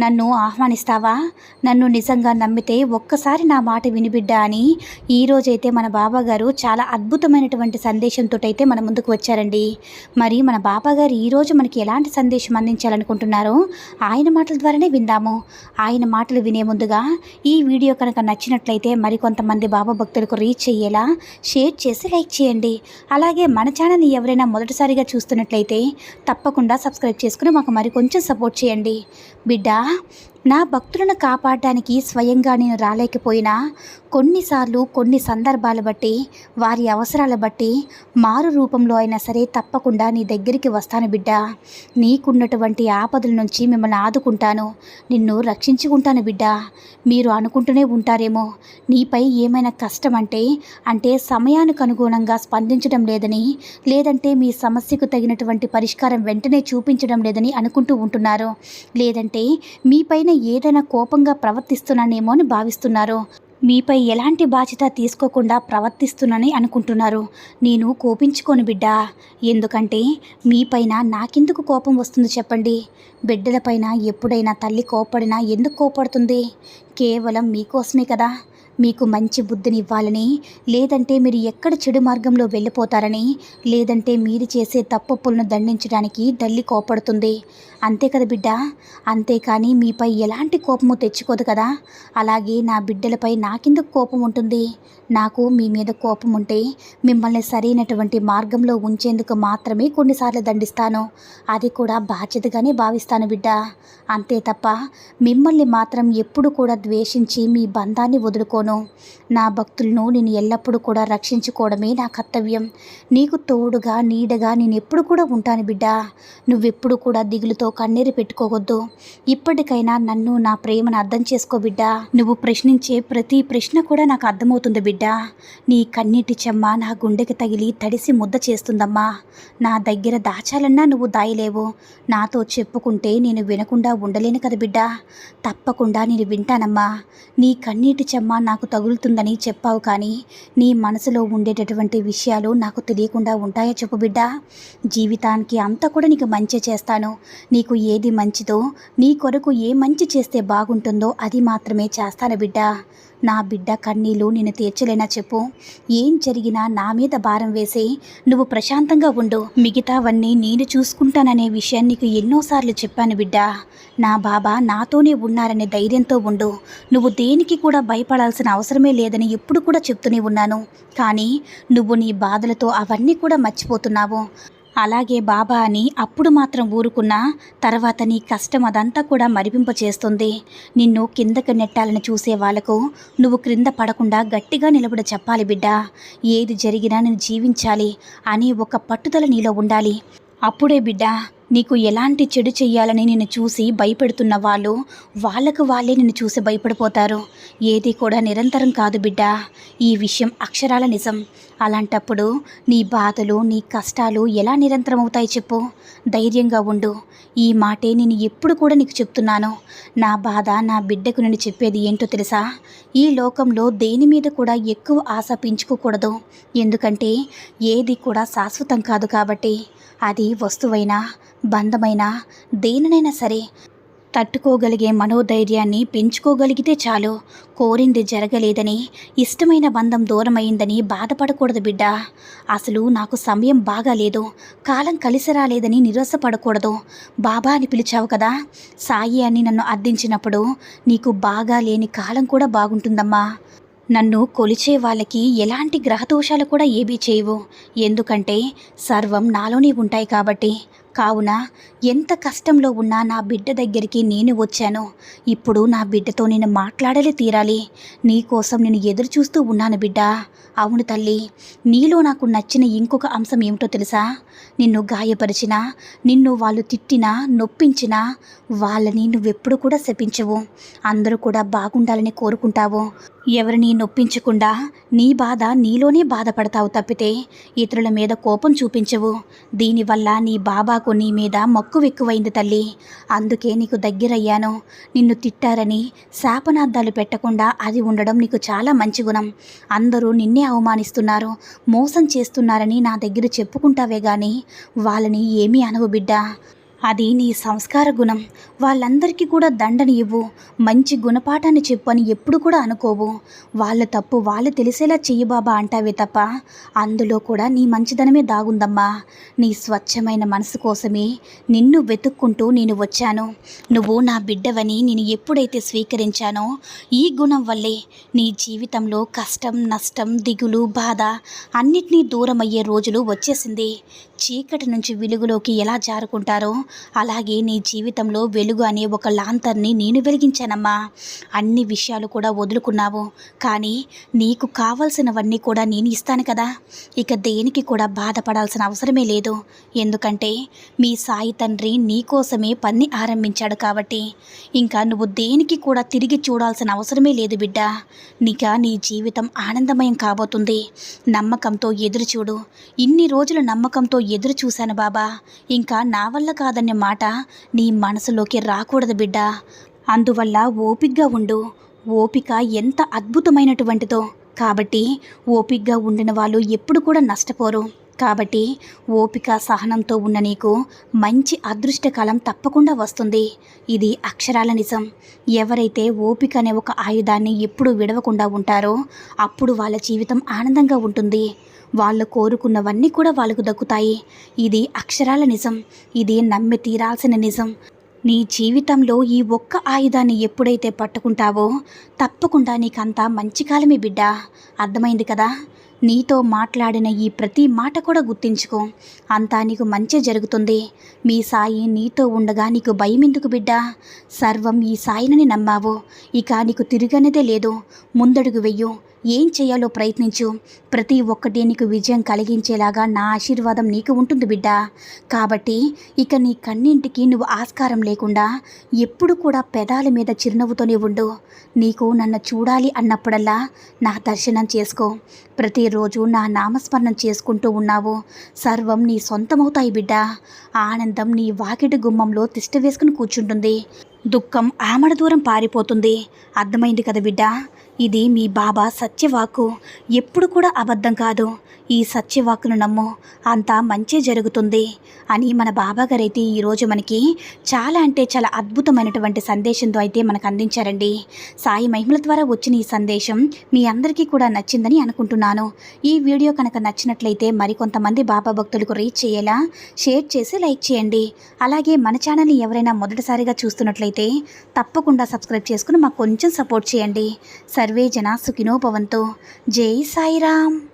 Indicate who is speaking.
Speaker 1: నన్ను ఆహ్వానిస్తావా? నన్ను నిజంగా నమ్మితే ఒక్కసారి నా మాట వినిబిడ్డా అని? ఈరోజైతే మన బాబా గారు చాలా అద్భుతమైనటువంటి సందేశంతో అయితే మన ముందుకు వచ్చారండి. మరి మన బాబా గారు ఈరోజు మనకి ఎలాంటి సందేశం అందించాలనుకుంటున్నారో ఆయన మాటల ద్వారానే విందాము. ఆయన మాటలు వినే ముందుగా ఈ వీడియో కనుక నచ్చినట్లయితే మరికొంతమంది బాబా భక్తులకు రీచ్ అయ్యేలా షేర్ చేసి లైక్ చేయండి. అలాగే మన ఛానల్ని ఎవరైనా మొదటిసారిగా చూస్తున్నట్లయితే తప్పకుండా సబ్స్క్రైబ్ చేసుకుని మాకు మరి కొంచెం సపోర్ట్ చేయండి. బిడ్డ నా భక్తులను కాపాడడానికి స్వయంగా నేను రాలేకపోయినా కొన్నిసార్లు కొన్ని సందర్భాలు బట్టి వారి అవసరాల బట్టి మారు రూపంలో అయినా సరే తప్పకుండా నీ దగ్గరికి వస్తాను బిడ్డ. నీకున్నటువంటి ఆపదల నుంచి మిమ్మల్ని ఆదుకుంటాను. నిన్ను రక్షించుకుంటాను బిడ్డ. మీరు అనుకుంటూనే ఉంటారేమో. నీపై ఏమైనా కష్టం అంటే అంటే సమయానికి అనుగుణంగా స్పందించడం లేదని లేదంటే మీ సమస్యకు తగినటువంటి పరిష్కారం వెంటనే చూపించడం లేదని అనుకుంటూ ఉంటున్నారు. లేదంటే మీపైన ఏదైనా కోపంగా ప్రవర్తిస్తున్నానేమో అని భావిస్తున్నారు. మీపై ఎలాంటి బాధ్యత తీసుకోకుండా ప్రవర్తిస్తున్నానని అనుకుంటున్నారు. నేను కోపించుకోను బిడ్డా. ఎందుకంటే మీపైన నాకెందుకు కోపం వస్తుంది చెప్పండి. బిడ్డలపైన ఎప్పుడైనా తల్లి కోపడినా ఎందుకు కోపడుతుంది? కేవలం మీకోసమే కదా. మీకు మంచి బుద్ధిని ఇవ్వాలని లేదంటే మీరు ఎక్కడ చెడు మార్గంలో వెళ్ళిపోతారని లేదంటే మీరు చేసే తప్పులను దండించడానికి తల్లి కోపడుతుంది. అంతే కదా బిడ్డ? అంతేకాని మీపై ఎలాంటి కోపము తెచ్చుకోదు కదా? అలాగే నా బిడ్డలపై నాకెందుకు కోపం ఉంటుంది? నాకు మీ మీద కోపం ఉంటే మిమ్మల్ని సరైనటువంటి మార్గంలో ఉంచేందుకు మాత్రమే కొన్నిసార్లు దండిస్తాను. అది కూడా బాధ్యతగానే భావిస్తాను బిడ్డ. అంతే తప్ప మిమ్మల్ని మాత్రం ఎప్పుడు కూడా ద్వేషించి మీ బంధాన్ని వదులుకోను. నా భక్తులను నేను ఎల్లప్పుడూ కూడా రక్షించుకోవడమే నా కర్తవ్యం. నీకు తోడుగా నీడగా నేను ఎప్పుడు కూడా ఉంటాను బిడ్డ. నువ్వెప్పుడు కూడా దిగులుతో కన్నీరు పెట్టుకోవద్దు. ఇప్పటికైనా నన్ను నా ప్రేమను అర్థం చేసుకో బిడ్డ. నువ్వు ప్రశ్నించే ప్రతి ప్రశ్న కూడా నాకు అర్థమవుతుంది బిడ్డ. నీ కన్నీటి చెమ్మ నా గుండెకి తగిలి తడిసి ముద్ద చేస్తుందమ్మా. నా దగ్గర దాచాలన్నా నువ్వు దాయలేవు. నాతో చెప్పుకుంటే నేను వినకుండా ఉండలేను కదా బిడ్డ. తప్పకుండా నేను వింటానమ్మా. నీ కన్నీటి చెమ్మ నా నాకు తగులుతుందని చెప్పావు కానీ నీ మనసులో ఉండేటటువంటి విషయాలు నాకు తెలియకుండా ఉంటాయో చెప్పు బిడ్డ. జీవితానికి అంతా కూడా నీకు మంచి చేస్తాను. నీకు ఏది మంచిదో నీ కొరకు ఏ మంచి చేస్తే బాగుంటుందో అది మాత్రమే చేస్తాను బిడ్డ. నా బిడ్డ కన్నీళ్ళు నేను తీర్చలేనా చెప్పు. ఏం జరిగినా నా మీద భారం వేసి నువ్వు ప్రశాంతంగా ఉండు. మిగతావన్నీ నేను చూసుకుంటాననే విషయం నీకు ఎన్నోసార్లు చెప్పాను బిడ్డ. నా బాబా నాతోనే ఉన్నారనే ధైర్యంతో ఉండు. నువ్వు దేనికి కూడా భయపడాల్సిన అవసరమే లేదని ఎప్పుడు కూడా చెప్తూనే ఉన్నాను. కానీ నువ్వు నీ బాధలతో అవన్నీ కూడా మర్చిపోతున్నావు. అలాగే బాబా అని అప్పుడు మాత్రం ఊరుకున్నా తర్వాత నీ కష్టం అదంతా కూడా మరిపింపచేస్తుంది. నిన్ను కిందకి నెట్టాలని చూసే వాళ్ళకు నువ్వు క్రింద పడకుండా గట్టిగా నిలబడి చెప్పాలి బిడ్డ. ఏది జరిగినా నేను జీవించాలి అని ఒక పట్టుదల నీలో ఉండాలి. అప్పుడే బిడ్డ నీకు ఎలాంటి చెడు చెయ్యాలని నిన్ను చూసి భయపెడుతున్న వాళ్ళు వాళ్ళకు వాళ్ళే నిన్ను చూసి భయపడిపోతారు. ఏది కూడా నిరంతరం కాదు బిడ్డ. ఈ విషయం అక్షరాల నిజం. అలాంటప్పుడు నీ బాధలు నీ కష్టాలు ఎలా నిరంతరం అవుతాయి చెప్పు. ధైర్యంగా ఉండు. ఈ మాటే నేను ఎప్పుడు కూడా నీకు చెప్తున్నాను. నా బాధ నా బిడ్డకు నేను చెప్పేది ఏంటో తెలుసా? ఈ లోకంలో దేని మీద కూడా ఎక్కువ ఆశ పెంచుకోకూడదు. ఎందుకంటే ఏది కూడా శాశ్వతం కాదు కాబట్టి. అది వస్తువైనా బంధమైనా దేనినైనా సరే తట్టుకోగలిగే మనోధైర్యాన్ని పెంచుకోగలిగితే చాలు. కోరింది జరగలేదని ఇష్టమైన బంధం దూరమైందని బాధపడకూడదు బిడ్డ. అసలు నాకు సమయం బాగాలేదు. కాలం కలిసి రాలేదని నిరాశపడకూడదు. బాబా అని పిలిచావు కదా. సాయి అని నన్ను అర్థించినప్పుడు నీకు బాగా లేని కాలం కూడా బాగుంటుందమ్మా. నన్ను కొలిచే వాళ్ళకి ఎలాంటి గ్రహదోషాలు కూడా ఏమీ చేయవు. ఎందుకంటే సర్వం నాలోనే ఉంటాయి కాబట్టి. కావున? ఎంత కష్టంలో ఉన్నా నా బిడ్డ దగ్గరికి నేను వచ్చాను. ఇప్పుడు నా బిడ్డతో నేను మాట్లాడలే తీరాలి. నీకోసం నేను ఎదురు చూస్తూ ఉన్నాను బిడ్డ. అవును తల్లి నీలో నాకు నచ్చిన ఇంకొక అంశం ఏమిటో తెలుసా? నిన్ను గాయపరిచినా నిన్ను వాళ్ళు తిట్టినా నొప్పించినా వాళ్ళని నువ్వెప్పుడు కూడా శపించవు. అందరూ కూడా బాగుండాలని కోరుకుంటావు. ఎవరిని నొప్పించకుండా నీ బాధ నీలోనే బాధపడతావు తప్పితే ఇతరుల మీద కోపం చూపించవు. దీనివల్ల నీ బాబాకు నీ మీద మక్కువ ఎక్కువైంది తల్లి. అందుకే నీకు దగ్గరయ్యాను. నిన్ను తిట్టారని శాపనార్థాలు పెట్టకుండా అది ఉండడం నీకు చాలా మంచి గుణం. అందరూ నిన్నే అవమానిస్తున్నారు మోసం చేస్తున్నారని నా దగ్గర చెప్పుకుంటావే గాని వాళ్ళని ఏమీ అనవు బిడ్డ. అది నీ సంస్కార గుణం. వాళ్ళందరికీ కూడా దండని ఇవ్వు. మంచి గుణపాఠాన్ని చెప్పు అని ఎప్పుడు కూడా అనుకోవు. వాళ్ళ తప్పు వాళ్ళు తెలిసేలా చెయ్యి బాబా అంటావే తప్ప అందులో కూడా నీ మంచిదనమే దాగుందమ్మా. నీ స్వచ్ఛమైన మనసు కోసమే నిన్ను వెతుక్కుంటూ నేను వచ్చాను. నువ్వు నా బిడ్డవని నేను ఎప్పుడైతే స్వీకరించానో ఈ గుణం వల్లే నీ జీవితంలో కష్టం నష్టం దిగులు బాధ అన్నిటినీ దూరం అయ్యే రోజులు వచ్చేసింది. చీకటి నుంచి వెలుగులోకి ఎలా జారుకుంటారో అలాగే నీ జీవితంలో వెలుగు అనే ఒక లాంతర్ని నేను వెలిగించానమ్మా. అన్ని విషయాలు కూడా వదులుకున్నావు. కానీ నీకు కావలసినవన్నీ కూడా నేను ఇస్తాను కదా. ఇక దేనికి కూడా బాధపడాల్సిన అవసరమే లేదు. ఎందుకంటే మీ సాయి తండ్రి నీకోసమే పని ఆరంభించాడు కాబట్టి. ఇంకా నువ్వు దేనికి కూడా తిరిగి చూడాల్సిన అవసరమే లేదు బిడ్డ. నీక నీ జీవితం ఆనందమయం కాబోతుంది. నమ్మకంతో ఎదురు చూడు ఇన్ని రోజులు నమ్మకంతో ఎదురు చూశాను బాబా. ఇంకా నా వల్ల కాదు కాదనే మాట నీ మనసులోకి రాకూడదు బిడ్డ. అందువల్ల ఓపిగ్గా ఉండు. ఓపిక ఎంత అద్భుతమైనటువంటిదో. కాబట్టి ఓపిగ్గా ఉండిన వాళ్ళు ఎప్పుడు కూడా నష్టపోరు. కాబట్టి ఓపిక సహనంతో ఉన్న నీకు మంచి అదృష్టకాలం తప్పకుండా వస్తుంది. ఇది అక్షరాల నిజం. ఎవరైతే ఓపిక అనే ఒక ఆయుధాన్ని ఎప్పుడు విడవకుండా ఉంటారో అప్పుడు వాళ్ళ జీవితం ఆనందంగా ఉంటుంది. వాళ్ళు కోరుకున్నవన్నీ కూడా వాళ్ళకు దక్కుతాయి. ఇది అక్షరాల నిజం. ఇది నమ్మి తీరాల్సిన నిజం. నీ జీవితంలో ఈ ఒక్క ఆయుధాన్ని ఎప్పుడైతే పట్టుకుంటావో తప్పకుండా నీకంతా మంచి కాలమే బిడ్డ. అర్థమైంది కదా? నీతో మాట్లాడిన ఈ ప్రతి మాట కూడా గుర్తించుకో. అంతా నీకు మంచి జరుగుతుంది. మీ సాయి నీతో ఉండగా నీకు భయం ఎందుకు బిడ్డ? సర్వం ఈ సాయినని నమ్మావు. ఇక నీకు తిరిగనేదే లేదు. ముందడుగు వెయ్యు. ఏం చేయాలో ప్రయత్నించు. ప్రతి ఒక్కటి నీకు విజయం కలిగించేలాగా నా ఆశీర్వాదం నీకు ఉంటుంది బిడ్డ. కాబట్టి ఇక నీ కన్నింటికి నువ్వు ఆస్కారం లేకుండా ఎప్పుడు కూడా పెదాల మీద చిరునవ్వుతోనే ఉండు. నీకు నన్ను చూడాలి అన్నప్పుడల్లా నా దర్శనం చేసుకో. ప్రతిరోజు నా నామస్మరణం చేసుకుంటూ ఉన్నావు. సర్వం నీ సొంతమవుతాయి బిడ్డ. ఆనందం నీ వాకిటి గుమ్మంలో తిష్ట వేసుకుని కూర్చుంటుంది. దుఃఖం ఆమడ దూరం పారిపోతుంది. అర్థమైంది కదా బిడ్డ? ఇది మీ బాబా సత్యవాకు ఎప్పుడు కూడా అబద్ధం కాదు. ఈ సత్యవాకును నమ్ము. అంతా మంచి జరుగుతుంది అని మన బాబా గారైతే ఈరోజు మనకి చాలా అంటే చాలా అద్భుతమైనటువంటి సందేశంతో అయితే మనకు అందించారండి. సాయి మహిమల ద్వారా వచ్చిన ఈ సందేశం మీ అందరికీ కూడా నచ్చిందని అనుకుంటున్నాను. ఈ వీడియో కనుక నచ్చినట్లయితే మరికొంతమంది బాబా భక్తులకు రీచ్ చేయేలా షేర్ చేసి లైక్ చేయండి. అలాగే మన ఛానల్ని ఎవరైనా మొదటిసారిగా చూస్తున్నట్లయితే తప్పకుండా సబ్స్క్రైబ్ చేసుకుని మాకు కొంచెం సపోర్ట్ చేయండి. సరే సర్వే జనా సుఖినోపవంతో జై సాయిరామ్.